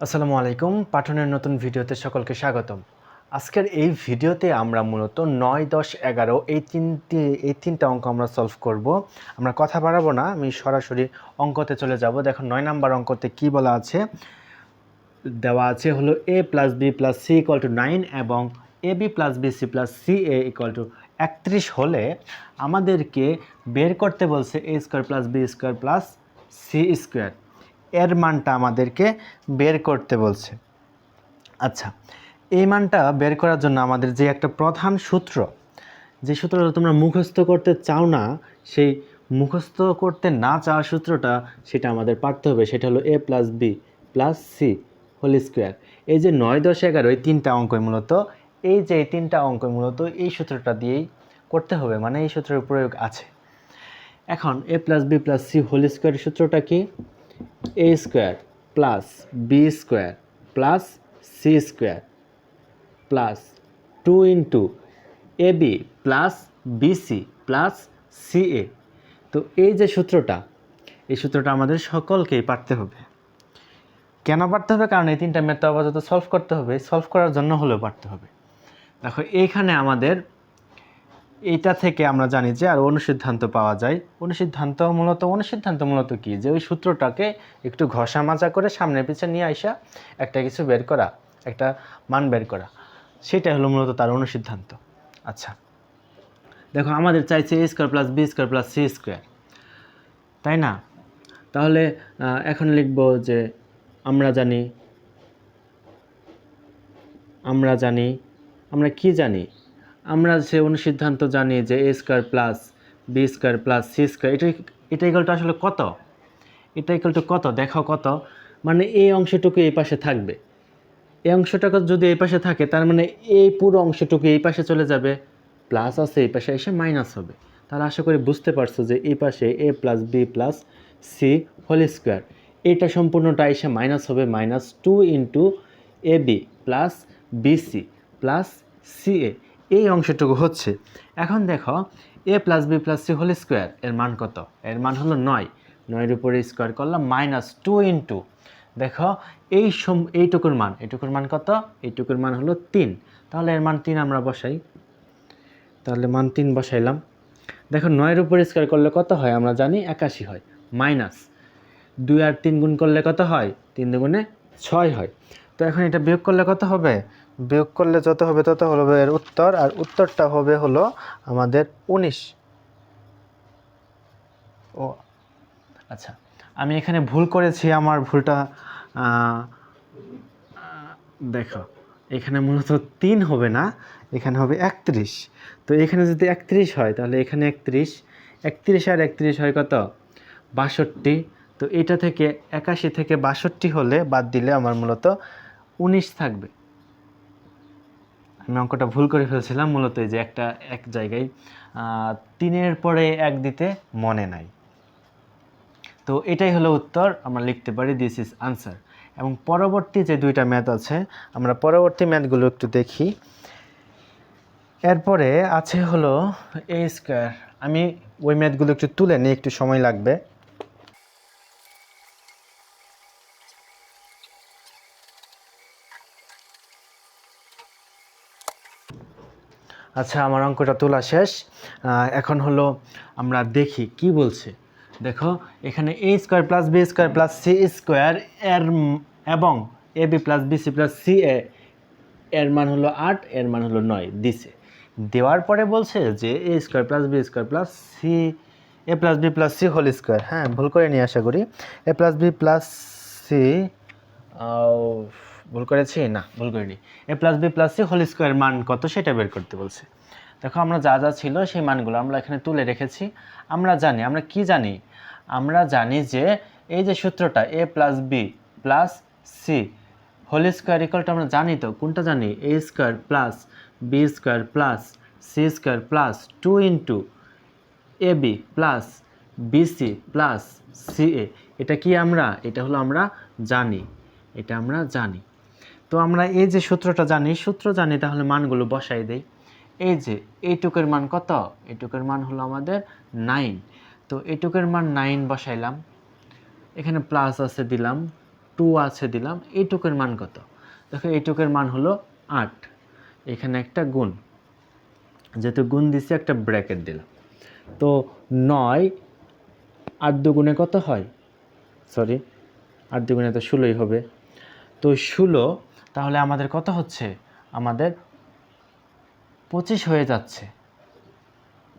আসসালামু আলাইকুম, পাঠনের নতুন ভিডিওতে সকলকে স্বাগতম। আজকের এই ভিডিওতে আমরা মূলত নয়, দশ, এগারো এই তিনটি, এই তিনটা অঙ্ক আমরা সলভ করব। আমরা কথা বাড়াবো না, আমি সরাসরি অঙ্কতে চলে যাব। দেখো, নয় নাম্বার অঙ্কতে কি বলা আছে? দেওয়া আছে হলো A plus B plus C equal to nine এবং A B plus B C plus C A equal to একত্রিশ হলে আমাদেরকে বের করতে বলছে A square plus B square plus C square এর মানটা আমাদেরকে বের করতে বলছে। আচ্ছা এই মানটা বের করার জন্য আমাদের যে একটা প্রধান সূত্র, যে সূত্রটা তোমরা মুখস্থ করতে চাও না, সেই মুখস্থ করতে না চাওয়া সূত্রটা সেটা আমাদের পারতে হবে, সেটা হলো A plus B plus C whole square এই যে নয় দশ এগারো, এই তিনটা অঙ্কই মূলত, এই যে তিনটা অঙ্ক মূলত এই সূত্রটা দিয়েই করতে হবে মানে এই সূত্রের প্রয়োগ আছে। এখন A plus B plus C whole স্কোয়ারের সূত্রটা কি? A square plus B square plus C square plus two into A B plus BC plus C A তো এই যে সূত্রটা, এই সূত্রটা আমাদের সকলকেই পারতে হবে। কেন পারতে হবে? কারণ এই তিনটা ম্যাথ আপাতত সলভ করতে হবে। সলভ করার জন্য হলেও পারতে হবে। দেখো, এইখানে আমাদের এইটা থেকে আমরা জানি যে আর অনুসিদ্ধান্ত পাওয়া যায়। অনুসিদ্ধান্ত মূলত অনুসিদ্ধান্ত মূলত কি? যে ওই সূত্রটাকে একটু ঘষা মাজা করে সামনে পিছে নিয়ে আসা একটা কিছু বের করা, একটা মান বের করা। সেটা হলো মূলত তার অনুসিদ্ধান্ত। আচ্ছা। দেখো, আমাদের চাইছে A square plus B square plus C square তাই না? তাহলে এখন লিখব যে আমরা জানি আমরা জানি, আমরা কি জানি? আমরা সে অনুসিদ্ধান্ত জানি যে A square plus B square plus C square, এটা এটা ইকুয়ালটা আসলে কত? এটা ইকুয়ালটা কত? দেখো কত? মানে এই অংশটুকু এই পাশে থাকবে। এই অংশটাকে যদি এই পাশে থাকে, তার মানে এই পুরো অংশটুকু এই পাশে চলে যাবে, প্লাস আছে এই পাশে এসে মাইনাস হবে। তাহলে আশা করি বুঝতে পারছ যে এই পাশে A plus B plus C whole square. এটা সম্পূর্ণটা এসে মাইনাস হবে minus two into A B plus BC plus C A. এই অংশটুকু হচ্ছে। এখন দেখো A plus B plus C whole square এর মান কত? এর মান হলো নয়। নয়ের উপরে স্কোয়ার করলাম মাইনাস টু ইন্টু দেখো, এই সম এইটুকুর মান এইটুকুর মান কত? এইটুকুর মান হলো তিন। তাহলে এর মান তিন আমরা বসাই। তাহলে মান তিন বসাইলাম। দেখো, নয়ের উপরে স্কোয়ার করলে কত হয়? আমরা জানি একাশি হয়। মাইনাস দুই আর তিন গুণ করলে কত হয়? তিন দুগুণে ছয় হয়। তো এখন এটা বিয়োগ করলে কত হবে? বিয়োগ করলে যত হবে তত হবে এর উত্তর, আর উত্তরটা হবে হলো আমাদের উনিশ। ও আচ্ছা। আমি এখানে ভুল করেছি আমার ভুলটা দেখো, এখানে মূলত তিন হবে না, এখানে হবে একত্রিশ। তো এখানে যদি একত্রিশ হয়, তাহলে এখানে একত্রিশ একত্রিশ আর একত্রিশ হয় কত? বাষট্টি। তো এটা থেকে একাশি থেকে বাষট্টি হলে বাদ দিলে আমার মূলত উনিশ থাকবে। আমি অঙ্কটা ভুল করে ফেলছিলাম, মূলত এই যে একটা, এক জায়গায় তিনের পরে এক দিতে মনে নাই। তো এটাই হলো উত্তর, আমরা লিখতে পারি দিস ইজ আনসার এবং পরবর্তী যে দুইটা ম্যাথ আছে, আমরা পরবর্তী ম্যাথগুলো একটু দেখি। এরপরে আছে হলো এ স্কোয়ার আমি ওই ম্যাথগুলো একটু তুলে নিই, একটু সময় লাগবে। আচ্ছা আমার অঙ্কটা তোলা শেষ। এখন হলো আমরা দেখি কি বলছে। দেখো, এখানে A square plus B square plus C square এর এবং A B plus B C plus C A এর মান হলো আট, এর মান হলো নয় দিছে। দেওয়ার পরে বলছে যে A square plus B square plus C A plus B plus C whole square হ্যাঁ ভুল করে নিয়ে আশা করি। A plus B plus C ভুল করেছি? না, ভুল করিনি। A plus B plus C whole square মান কত সেটা বের করতে বলছে। দেখো, আমরা যা যা ছিল সেই মানগুলো আমরা এখানে তুলে রেখেছি। আমরা জানি, আমরা কি জানি? আমরা জানি যে এই যে সূত্রটা A plus B plus C whole square ইকুয়ালটা আমরা জানি তো, কোনটা জানি? A square plus B square plus C square plus two into A B plus BC plus C A এটা কি আমরা? এটা হলো আমরা জানি। এটা আমরা জানি। তো আমরা এই যে সূত্রটা জানি, সূত্র জানি তাহলে মানগুলো বসাই দেই। এই যে এইটুকের মান কত? এইটুকের মান হলো আমাদের নাইন। তো এইটুকের মান নাইন বসাইলাম। এখানে প্লাস আছে দিলাম, টু আছে দিলাম, এইটুকের মান কত? দেখো এইটুকের মান হলো আট। এখানে একটা গুণ। যেহেতু গুণ দিছি, একটা ব্র্যাকেট দিলাম। তো নয় আট দুগুণে কত হয়? সরি, আট দুগুণে তো ষোলোই হবে। তো ষোলো তাহলে আমাদের কত হচ্ছে? আমাদের পঁচিশ হয়ে যাচ্ছে।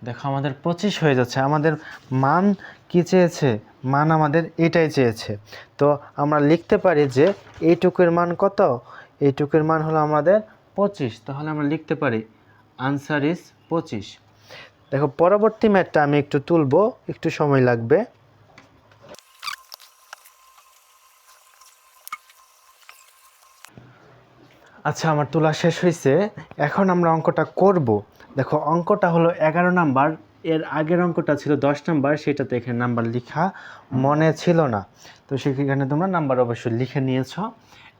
দেখো, আমাদের পঁচিশ হয়ে যাচ্ছে। আমাদের মান কি চেয়েছে? মান আমাদের এটাই চেয়েছে। তো আমরা লিখতে পারি যে এইটুকুর মান কত? এইটুকুর মান হলো আমাদের পঁচিশ। তাহলে আমরা লিখতে পারি আনসার ইজ পঁচিশ। দেখো, পরবর্তী ম্যাটটা আমি একটু তুলবো। একটু সময় লাগবে। আচ্ছা আমার তোলা শেষ হয়েছে এখন আমরা অঙ্কটা করব। দেখো, অঙ্কটা হলো এগারো নাম্বার। এর আগের অঙ্কটা ছিল দশ নাম্বার, সেটাতে এখানে নাম্বার লেখা মনে ছিল না। তো সেখানে তোমরা নাম্বার অবশ্যই লিখে নিয়েছ।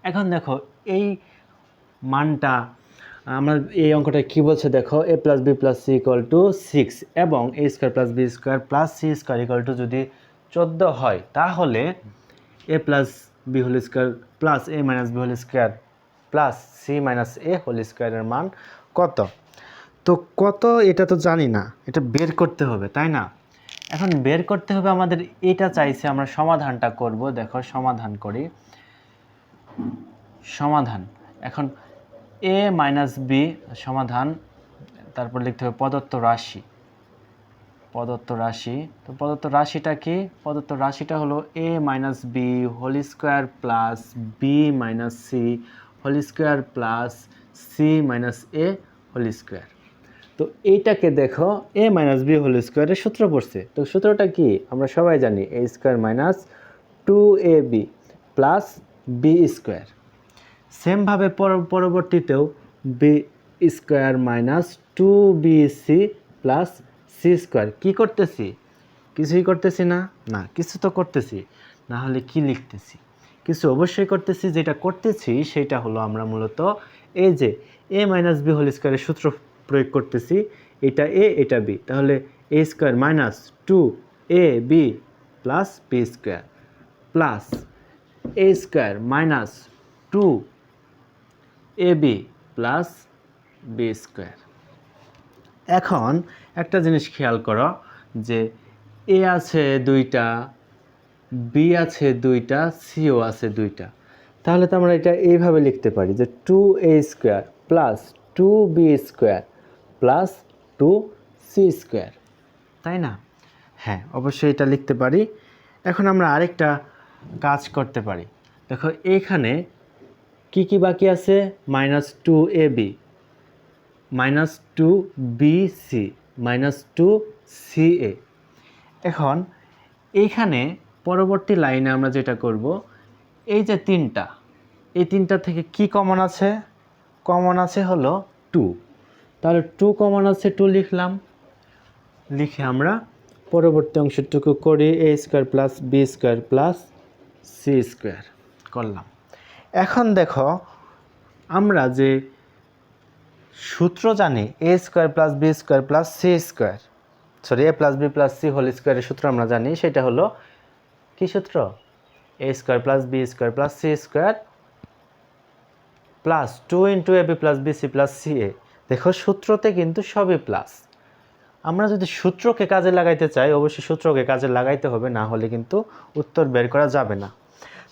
এখন দেখো, এই মানটা, আমরা এই অঙ্কটা কী বলছে? দেখো A plus B plus C equal to six এবং A square plus B square plus C square equal to যদি চোদ্দ হয়, তাহলে A plus B whole square plus A minus B whole square plus C minus A whole স্কোয়ারের মান কত? তো কত এটা তো জানি না, এটা বের করতে হবে, তাই না? এখন বের করতে হবে আমাদের এটা চাইছে, আমরা সমাধানটা করব, দেখো সমাধান করি। সমাধান, এখন এ মাইনাস বি সমাধান, তারপর লিখতে হবে প্রদত্ত রাশি। প্রদত্ত রাশি, তো প্রদত্ত রাশিটা কি? প্রদত্ত রাশিটা হলো A minus B whole square plus B minus C whole square plus C minus A whole square. তো এইটাকে দেখো, এ মাইনাস বি হোল স্কোয়ারের সূত্র পড়ছে। তো সূত্রটা কি? আমরা সবাই জানি A square minus two A B plus B square. সেমভাবে পরবর্তীতেও B square minus two B C plus C square. কী করতেছি? কিছুই করতেছি না? না, কিছু তো করতেছি। না হলে কি লিখতেছি? কিছু অবশ্যই করতেছি, যেটা করতেছি সেটা হলো আমরা মূলত এই যে এ মাইনাস বি হোল স্কোয়ারের সূত্র প্রয়োগ করতেছি, এটা এ এটা বি তাহলে A square minus two A B plus B square plus A square minus two A B plus B square এখন একটা জিনিস খেয়াল করো যে এ আছে দুইটা বি আছে দুইটা সিও আছে দুইটা। তাহলে তো আমরা এটা এইভাবে লিখতে পারি যে two A square plus two B square plus two C square তাই না? হ্যাঁ অবশ্যই এটা লিখতে পারি। এখন আমরা আরেকটা কাজ করতে পারি। দেখো, এখানে কি কি বাকি আছে? Minus two A B minus two B C minus two C A এখন এইখানে পরবর্তী লাইনে আমরা যেটা করব, এই যে তিনটা, এই তিনটা থেকে কি কমন আছে? কমন আছে হলো টু তাহলে টু কমন আছে টু লিখলাম। লিখে আমরা পরবর্তী অংশটুকু করি A square plus B square plus C square করলাম। এখন দেখো, আমরা যে সূত্র জানি A square plus B square plus C square sorry A plus B plus C whole স্কোয়ারের সূত্র আমরা জানি, সেটা হলো কি সূত্র? A square plus B square plus C square plus two into A B plus B C plus C A দেখো, সূত্রতে কিন্তু সবই প্লাস আমরা যদি সূত্রকে কাজে লাগাইতে চাই, অবশ্যই সূত্রকে কাজে লাগাইতে হবে, না হলে কিন্তু উত্তর বের করা যাবে না।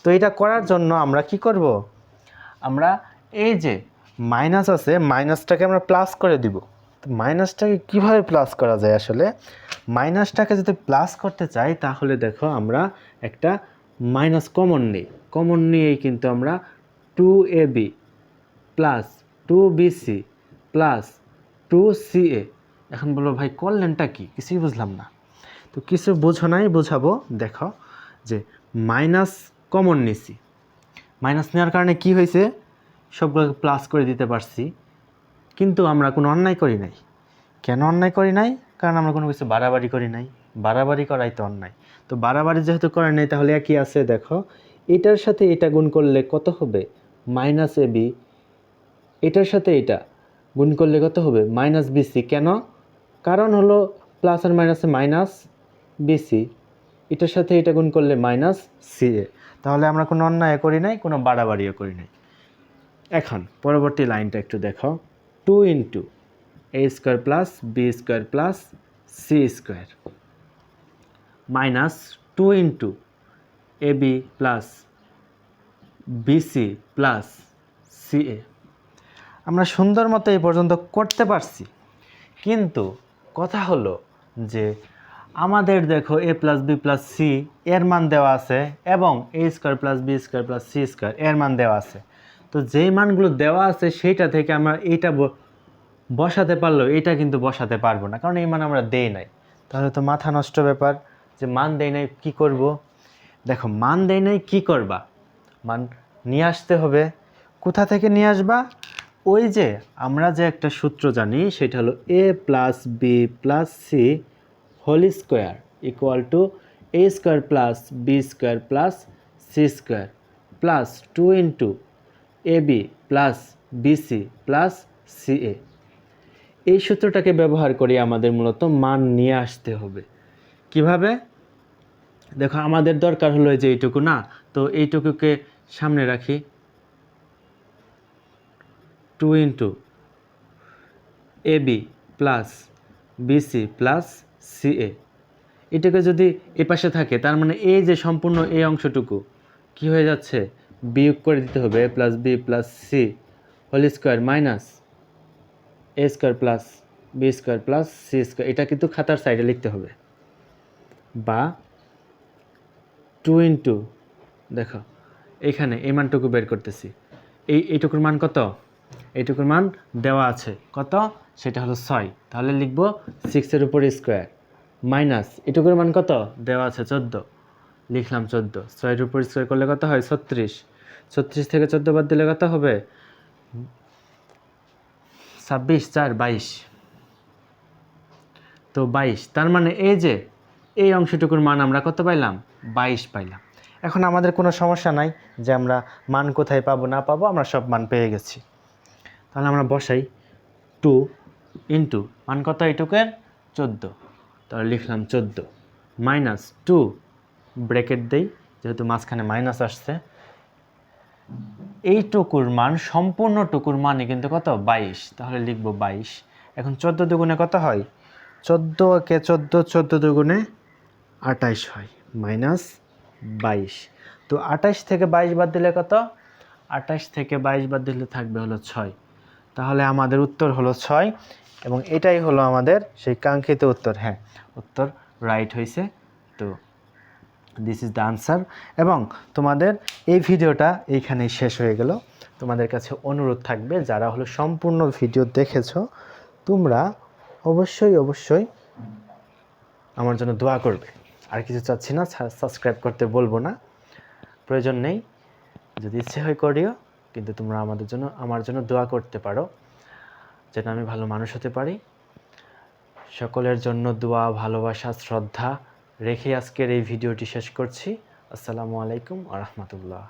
তো এটা করার জন্য আমরা কি করব? আমরা এই যে মাইনাস আছে মাইনাসটাকে আমরা প্লাস করে দিব। মাইনাসটাকে কীভাবে প্লাস করা যায় আসলে? মাইনাসটাকে যদি প্লাস করতে চাই, তাহলে দেখো আমরা একটা মাইনাস কমন নিই। কমন নিয়েই কিন্তু আমরা two A B plus two B C plus two C A এখন বলো ভাই করলেনটা কি? কিছুই বুঝলাম না। তো কিছু বোঝো নাই, বোঝাবো। দেখো যে মাইনাস কমন নিছি। মাইনাস নেওয়ার কারণে কি হয়েছে? সবগুলোকে প্লাস করে দিতে পারছি। কিন্তু আমরা কোনো অন্যায় করি নাই। কেন অন্যায় করি নাই? কারণ আমরা কোনো কিছু বাড়াবাড়ি করি নাই। বাড়াবাড়ি করাই তো অন্যায়। তো বাড়াবাড়ি যেহেতু করে নাই, তাহলে একই আছে, দেখো। এটার সাথে এটা গুণ করলে কত হবে? Minus A B. এটার সাথে এটা গুণ করলে কত হবে? মাইনাস বিসি কেন? কারণ হলো প্লাস আর মাইনাসে মাইনাস বিসি এটার সাথে এটা গুণ করলে মাইনাস সি এ। তাহলে আমরা কোনো অন্যায় করি নাই, কোনো বাড়াবাড়িও করি নাই। এখন, পরবর্তী লাইনটা একটু দেখো। Two into A square plus B square plus C square. Minus two into A B plus BC plus CA আমরা সুন্দর মতো এই পর্যন্ত করতে পারছি। কিন্তু কথা হলো যে আমাদের দেখো A plus B plus C এর মান দেওয়া আছে এবং A square plus B square plus C square এর মান দেওয়া আছে। তো যেই মানগুলো দেওয়া আছে সেইটা থেকে আমরা এইটা বসাতে পারলেও এটা কিন্তু বসাতে পারব না, কারণ এই মান আমরা দেই নাই। তাহলে তো মাথা নষ্ট ব্যাপার। যে মান দেয় নাই, কী করব? দেখো, মান দেয় নাই, কী করবা? মান নিয়ে আসতে হবে। কোথা থেকে নিয়ে আসবা? ওই যে আমরা যে একটা সূত্র জানি, সেটা হলো A plus B plus C whole square equal to A square plus B square plus C square plus two into A B plus BC plus C A এই সূত্রটাকে ব্যবহার করে আমাদের মূলত মান নিয়ে আসতে হবে। কীভাবে? দেখো, আমাদের দরকার হলো যে এইটুকু, না? তো এইটুকুকে সামনে রাখি। Two into A B plus BC plus CA এটাকে যদি এ পাশে থাকে, তার মানে এই যে সম্পূর্ণ এই অংশটুকু, কি হয়ে যাচ্ছে? বিয়োগ করে দিতে হবে A plus B plus C whole square minus A square plus B square plus C square এটা কিন্তু খাতার সাইডে লিখতে হবে। বা টু ইন্টু, দেখো, এখানে এই মানটুকু বের করতেছি। এই, এইটুকুর মান কত? এইটুকুর মান দেওয়া আছে। কত? সেটা হলো ছয়। তাহলে লিখব সিক্সের উপর স্কোয়ার মাইনাস এটুকুর মান কত? দেওয়া আছে চোদ্দ। লিখলাম চোদ্দ। ছয়ের উপর স্কোয়ার করলে কত হয়? ছত্রিশ। ছত্রিশ থেকে চোদ্দ বাদ দিলে কত হবে? ছাব্বিশ, চার, বাইশ। তো বাইশ, তার মানে এই যে এই অংশটুকুর মান আমরা কত পাইলাম? বাইশ পাইলাম। এখন আমাদের কোনো সমস্যা নাই যে আমরা মান কোথায় পাবো না পাবো আমরা সব মান পেয়ে গেছি। তাহলে আমরা বসাই টু ইন্টু মান কত এইটুকের চোদ্দ। তাহলে লিখলাম চোদ্দ। মাইনাস টু ব্রেকেট দেই যেহেতু মাঝখানে মাইনাস আসছে। এইটুকুর মান সম্পূর্ণ টুকুর মানে কিন্তু কত? বাইশ। তাহলে লিখব বাইশ। এখন চোদ্দ দুগুণে কত হয়? চোদ্দ কে চোদ্দ চোদ্দ দুগুণে আটাইশ হয়, মাইনাস বাইশ। তো আটাইশ থেকে বাইশ বাদ দিলে কত? আটাইশ থেকে বাইশ বাদ দিলে থাকবে হলো ছয়। তাহলে আমাদের উত্তর হলো ছয় এবং এটাই হলো আমাদের সেই কাঙ্ক্ষিত উত্তর। হ্যাঁ উত্তর রাইট হয়েছে তো দিস ইজ দ্য আনসার এবং তোমাদের এই ভিডিওটা এইখানেই শেষ হয়ে গেল। তোমাদের কাছে অনুরোধ থাকবে, যারা হলো সম্পূর্ণ ভিডিও দেখেছ, তোমরা অবশ্যই অবশ্যই আমার জন্য দোয়া করবে। আর কিছু চাচ্ছি না সাবস্ক্রাইব করতে বলব না। প্রয়োজন নেই, যদি ইচ্ছে হয় করিও, কিন্তু তোমরা আমাদের জন্য, আমার জন্য দোয়া করতে পারো, যেন আমি ভালো মানুষ হতে পারি। সকলের জন্য দোয়া, ভালোবাসা, শ্রদ্ধা রেখে আজকের এই ভিডিওটি শেষ করছি। আসসালামু আলাইকুম আ রহমতুল্লাহ।